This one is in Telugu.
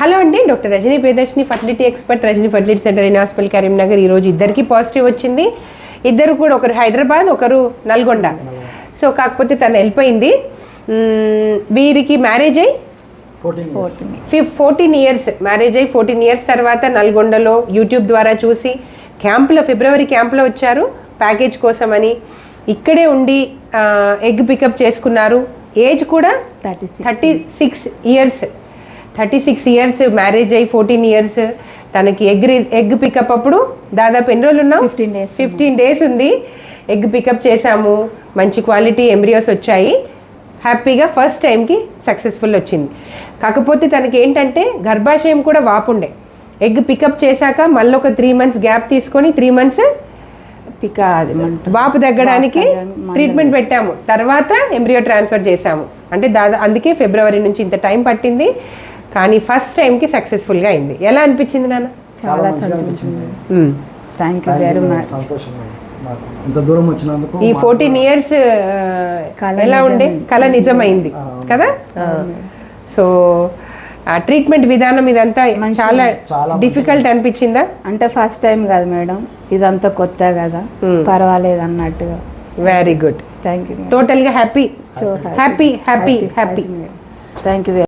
హలో అండి doctor Rajani Priyadarshini fertility expert Rajani fertility center in hospital Karimnagar. ఈరోజు ఇద్దరికి పాజిటివ్ వచ్చింది. ఇద్దరు కూడా ఒకరు హైదరాబాద్ ఒకరు నల్గొండ. సో కాకపోతే తను వెళ్ళిపోయింది. వీరికి మ్యారేజ్ అయ్యి fourteen fif fourteen years marriage అయ్యి ఫోర్టీన్ ఇయర్స్ తర్వాత నల్గొండలో యూట్యూబ్ ద్వారా చూసి క్యాంప్లో ఫిబ్రవరి క్యాంప్లో వచ్చారు. ప్యాకేజ్ కోసమని ఇక్కడే ఉండి ఎగ్ పికప్ చేసుకున్నారు. ఏజ్ కూడా thirty thirty six years. Thirty six years marriage అయ్యి ఫోర్టీన్ ఇయర్స్ తనకి ఎగ్ ఎగ్ పికప్ అప్పుడు దాదాపు ఎన్ని రోజులు ఉన్నాం 15 days ఫిఫ్టీన్ డేస్ ఉంది. ఎగ్ పికప్ చేశాము. మంచి క్వాలిటీ ఎంబ్రియోస్ వచ్చాయి. హ్యాపీగా ఫస్ట్ టైంకి సక్సెస్ఫుల్ వచ్చింది. కాకపోతే తనకి ఏంటంటే గర్భాశయం కూడా వాపుండే ఎగ్ పికప్ చేశాక మళ్ళీ ఒక త్రీ మంత్స్ గ్యాప్ తీసుకొని త్రీ మంత్స్ పిక? వాపు తగ్గడానికి ట్రీట్మెంట్ పెట్టాము. తర్వాత ఎంబ్రియో ట్రాన్స్ఫర్ చేశాము. అంటే దాదా అందుకే ఫిబ్రవరి నుంచి ఇంత టైం పట్టింది. కానీ ఫస్ట్ టైంకి సక్సెస్ఫుల్గా అయింది. ఎలా అనిపించింది నాన్న? చాలా థ్యాంక్ యూ వెరీ మచ్ ఇంత దూరం వచ్చినందుకు ఈ ఫోర్టీన్ ఇయర్స్ ఎలా ఉండే. కళ నిజమైంది. కదా? సో ఆ ట్రీట్మెంట్ విధానం ఇదంతా చాలా డిఫికల్ట్ అనిపించిందా? అంటే ఫస్ట్ టైం కాదు మేడం. ఇదంతా కొత్త కదా. పర్వాలేదు అన్నట్టుగా. వెరీ గుడ్ థ్యాంక్ యూ టోటల్గా happy happy happy happy thank you